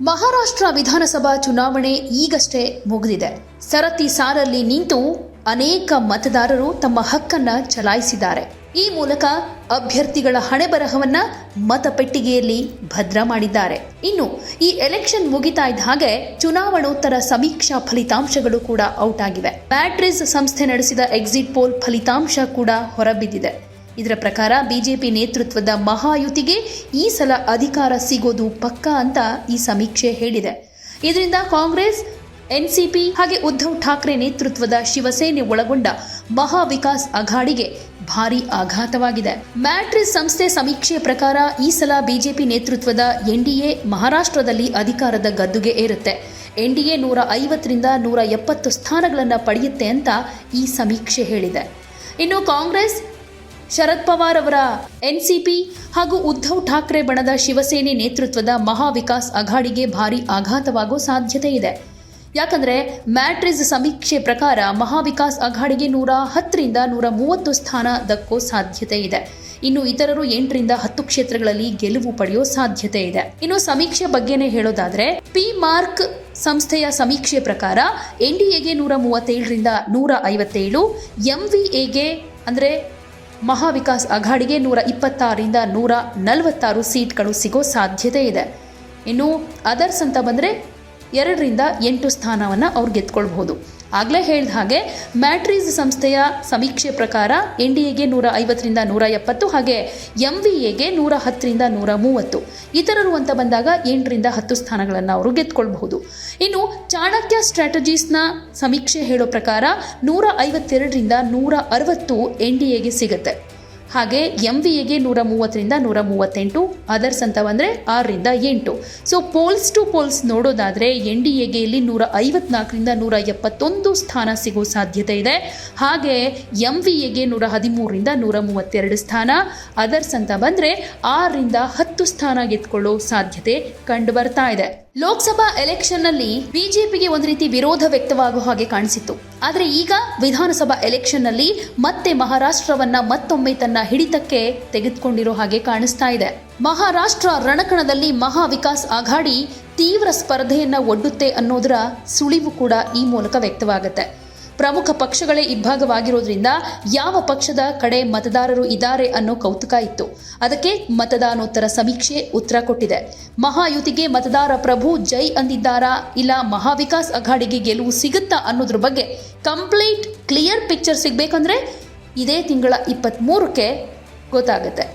ಮಹಾರಾಷ್ಟ್ರ ವಿಧಾನಸಭಾ ಚುನಾವಣೆ ಈಗಷ್ಟೇ ಮುಗಿದಿದೆ. ಸರತಿ ಸಾರಲ್ಲಿ ನಿಂತು ಅನೇಕ ಮತದಾರರು ತಮ್ಮ ಹಕ್ಕನ್ನ ಚಲಾಯಿಸಿದ್ದಾರೆ. ಈ ಮೂಲಕ ಅಭ್ಯರ್ಥಿಗಳ ಹಣೆಬರಹವನ್ನ ಮತಪೆಟ್ಟಿಗೆಯಲ್ಲಿ ಭದ್ರ ಮಾಡಿದ್ದಾರೆ. ಇನ್ನು ಈ ಎಲೆಕ್ಷನ್ ಮುಗಿತಾ ಇದ್ದ ಹಾಗೆ ಚುನಾವಣೋತ್ತರ ಸಮೀಕ್ಷಾ ಫಲಿತಾಂಶಗಳು ಕೂಡ ಔಟ್ ಆಗಿವೆ. ಬ್ಯಾಟ್ರಿಸ್ ಸಂಸ್ಥೆ ನಡೆಸಿದ ಎಕ್ಸಿಟ್ ಪೋಲ್ ಫಲಿತಾಂಶ ಕೂಡ ಹೊರಬಿದ್ದಿದೆ. ಇದರ ಪ್ರಕಾರ ಬಿಜೆಪಿ ನೇತೃತ್ವದ ಮಹಾಯುತಿಗೆ ಈ ಸಲ ಅಧಿಕಾರ ಸಿಗೋದು ಪಕ್ಕಾ ಅಂತ ಈ ಸಮೀಕ್ಷೆ ಹೇಳಿದೆ. ಇದರಿಂದ ಕಾಂಗ್ರೆಸ್, ಎನ್ಸಿಪಿ ಹಾಗೆ ಉದ್ಧವ್ ಠಾಕ್ರೆ ನೇತೃತ್ವದ ಶಿವಸೇನೆ ಒಳಗೊಂಡ ಮಹಾ ವಿಕಾಸ್ ಅಘಾಡಿಗೆ ಭಾರಿ ಆಘಾತವಾಗಿದೆ. ಮ್ಯಾಟ್ರಿಸ್ ಸಂಸ್ಥೆ ಸಮೀಕ್ಷೆ ಪ್ರಕಾರ ಈ ಸಲ ಬಿಜೆಪಿ ನೇತೃತ್ವದ ಎನ್ಡಿಎ ಮಹಾರಾಷ್ಟ್ರದಲ್ಲಿ ಅಧಿಕಾರದ ಗದ್ದುಗೆ ಏರುತ್ತೆ. ಎನ್ಡಿಎ ನೂರ ಐವತ್ತರಿಂದ ನೂರ ಎಪ್ಪತ್ತು ಸ್ಥಾನಗಳನ್ನು ಪಡೆಯುತ್ತೆ ಅಂತ ಈ ಸಮೀಕ್ಷೆ ಹೇಳಿದೆ. ಇನ್ನು ಕಾಂಗ್ರೆಸ್ ಶರದ್ ಪವಾರ್ ಅವರ ಎನ್ಸಿಪಿ ಹಾಗೂ ಉದ್ಧವ್ ಠಾಕ್ರೆ ಬಣದ ಶಿವಸೇನೆ ನೇತೃತ್ವದ ಮಹಾವಿಕಾಸ್ ಅಘಾಡಿಗೆ ಭಾರಿ ಆಘಾತವಾಗೋ ಸಾಧ್ಯತೆ ಇದೆ. ಯಾಕಂದ್ರೆ ಮ್ಯಾಟ್ರಿಸ್ ಸಮೀಕ್ಷೆ ಪ್ರಕಾರ ಮಹಾವಿಕಾಸ್ ಅಘಾಡಿಗೆ ನೂರ ಹತ್ತರಿಂದ ನೂರ ಮೂವತ್ತು ಸ್ಥಾನ ದಕ್ಕೋ ಸಾಧ್ಯತೆ ಇದೆ. ಇನ್ನು ಇತರರು ಎಂಟರಿಂದ ಹತ್ತು ಕ್ಷೇತ್ರಗಳಲ್ಲಿ ಗೆಲುವು ಪಡೆಯೋ ಸಾಧ್ಯತೆ ಇದೆ. ಇನ್ನು ಸಮೀಕ್ಷೆ ಬಗ್ಗೆನೇ ಹೇಳೋದಾದ್ರೆ, ಪಿ ಮಾರ್ಕ್ ಸಂಸ್ಥೆಯ ಸಮೀಕ್ಷೆ ಪ್ರಕಾರ ಎನ್ಡಿಎಗೆ ನೂರ ಮೂವತ್ತೇಳರಿಂದ ನೂರ ಐವತ್ತೇಳು ಎಂವಿಎಗೆ ಅಂದರೆ ಮಹಾವಿಕಾಸ್ ಅಘಾಡಿಗೆ ನೂರ ಇಪ್ಪತ್ತಾರರಿಂದ ನೂರ ನಲವತ್ತಾರು ಸೀಟ್ಗಳು ಸಿಗೋ ಸಾಧ್ಯತೆ ಇದೆ. ಇನ್ನು ಅದರ್ಸ್ ಅಂತ ಬಂದರೆ ಎರಡರಿಂದ ಎಂಟು ಸ್ಥಾನವನ್ನು ಅವ್ರು ಗೆದ್ಕೊಳ್ಬಹುದು. ಆಗಲೇ ಹೇಳಿದ ಹಾಗೆ, ಮ್ಯಾಟ್ರೀಸ್ ಸಂಸ್ಥೆಯ ಸಮೀಕ್ಷೆ ಪ್ರಕಾರ ಎನ್ ಡಿ ಎಗೆ ನೂರ ಐವತ್ತರಿಂದ ನೂರ ಎಪ್ಪತ್ತು ಹಾಗೆ ಎಂ ವಿ ಎಗೆ ನೂರ ಹತ್ತರಿಂದ ನೂರ ಮೂವತ್ತು. ಇತರರು ಅಂತ ಬಂದಾಗ ಎಂಟರಿಂದ ಹತ್ತು ಸ್ಥಾನಗಳನ್ನು ಅವರು ಗೆದ್ಕೊಳ್ಬಹುದು. ಇನ್ನು ಚಾಣಕ್ಯ ಸ್ಟ್ರಾಟಜೀಸ್ನ ಸಮೀಕ್ಷೆ ಹೇಳೋ ಪ್ರಕಾರ ನೂರ ಐವತ್ತೆರಡರಿಂದ ನೂರ ಅರವತ್ತು ಎನ್ ಡಿ ಎಗೆ ಸಿಗುತ್ತೆ. ಹಾಗೆ ಎಂ ವಿ ಎಗೆ ನೂರ ಮೂವತ್ತರಿಂದ ನೂರ ಮೂವತ್ತೆಂಟು ಅದರ್ಸ್ ಅಂತ ಬಂದರೆ ಆರರಿಂದ ಎಂಟು. ಸೊ ಪೋಲ್ಸ್ ಟು ಪೋಲ್ಸ್ ನೋಡೋದಾದರೆ ಎನ್ ಡಿ ಎಗೆ ಇಲ್ಲಿ ನೂರ ಐವತ್ನಾಲ್ಕರಿಂದ ನೂರ ಎಪ್ಪತ್ತೊಂದು ಸ್ಥಾನ ಸಿಗೋ ಸಾಧ್ಯತೆ ಇದೆ. ಹಾಗೆ ಎಂ ವಿ ಎಗೆ ನೂರ ಹದಿಮೂರರಿಂದ ನೂರ ಮೂವತ್ತೆರಡು ಸ್ಥಾನ ಅದರ್ಸ್ ಅಂತ ಬಂದರೆ ಆರರಿಂದ ಹತ್ತು ಸ್ಥಾನ ಗೆದ್ಕೊಳ್ಳೋ ಸಾಧ್ಯತೆ ಕಂಡು ಬರ್ತಾ ಇದೆ. ಲೋಕಸಭಾ ಎಲೆಕ್ಷನ್ನಲ್ಲಿ ಬಿಜೆಪಿಗೆ ಒಂದು ರೀತಿ ವಿರೋಧ ವ್ಯಕ್ತವಾಗುವ ಹಾಗೆ ಕಾಣಿಸಿತ್ತು. ಆದರೆ ಈಗ ವಿಧಾನಸಭಾ ಎಲೆಕ್ಷನ್ನಲ್ಲಿ ಮತ್ತೆ ಮಹಾರಾಷ್ಟ್ರವನ್ನ ಮತ್ತೊಮ್ಮೆ ತನ್ನ ಹಿಡಿತಕ್ಕೆ ತೆಗೆದುಕೊಂಡಿರೋ ಹಾಗೆ ಕಾಣಿಸ್ತಾ ಇದೆ. ಮಹಾರಾಷ್ಟ್ರ ರಣಕಣದಲ್ಲಿ ಮಹಾ ವಿಕಾಸ್ ಅಘಾಡಿ ತೀವ್ರ ಸ್ಪರ್ಧೆಯನ್ನ ಒಡ್ಡುತ್ತೆ ಅನ್ನೋದರ ಸುಳಿವು ಕೂಡ ಈ ಮೂಲಕ ವ್ಯಕ್ತವಾಗುತ್ತೆ. ಪ್ರಮುಖ ಪಕ್ಷಗಳೇ ಇಬ್ಬಾಗವಾಗಿರೋದ್ರಿಂದ ಯಾವ ಪಕ್ಷದ ಕಡೆ ಮತದಾರರು ಇದ್ದಾರೆ ಅನ್ನೋ ಕೌತುಕ ಇತ್ತು. ಅದಕ್ಕೆ ಮತದಾನೋತ್ತರ ಸಮೀಕ್ಷೆ ಉತ್ತರ ಕೊಟ್ಟಿದೆ. ಮಹಾಯುತಿಗೆ ಮತದಾರ ಪ್ರಭು ಜೈ ಅಂದಿದ್ದಾರಾ? ಇಲ್ಲ ಮಹಾವಿಕಾಸ್ ಅಘಾಡಿಗೆ ಗೆಲುವು ಸಿಗುತ್ತಾ ಅನ್ನೋದ್ರ ಬಗ್ಗೆ ಕಂಪ್ಲೀಟ್ ಕ್ಲಿಯರ್ ಪಿಕ್ಚರ್ ಸಿಗಬೇಕಂದ್ರೆ ಇದೇ ತಿಂಗಳ ಇಪ್ಪತ್ತ್ಮೂರಕ್ಕೆ ಗೊತ್ತಾಗುತ್ತೆ.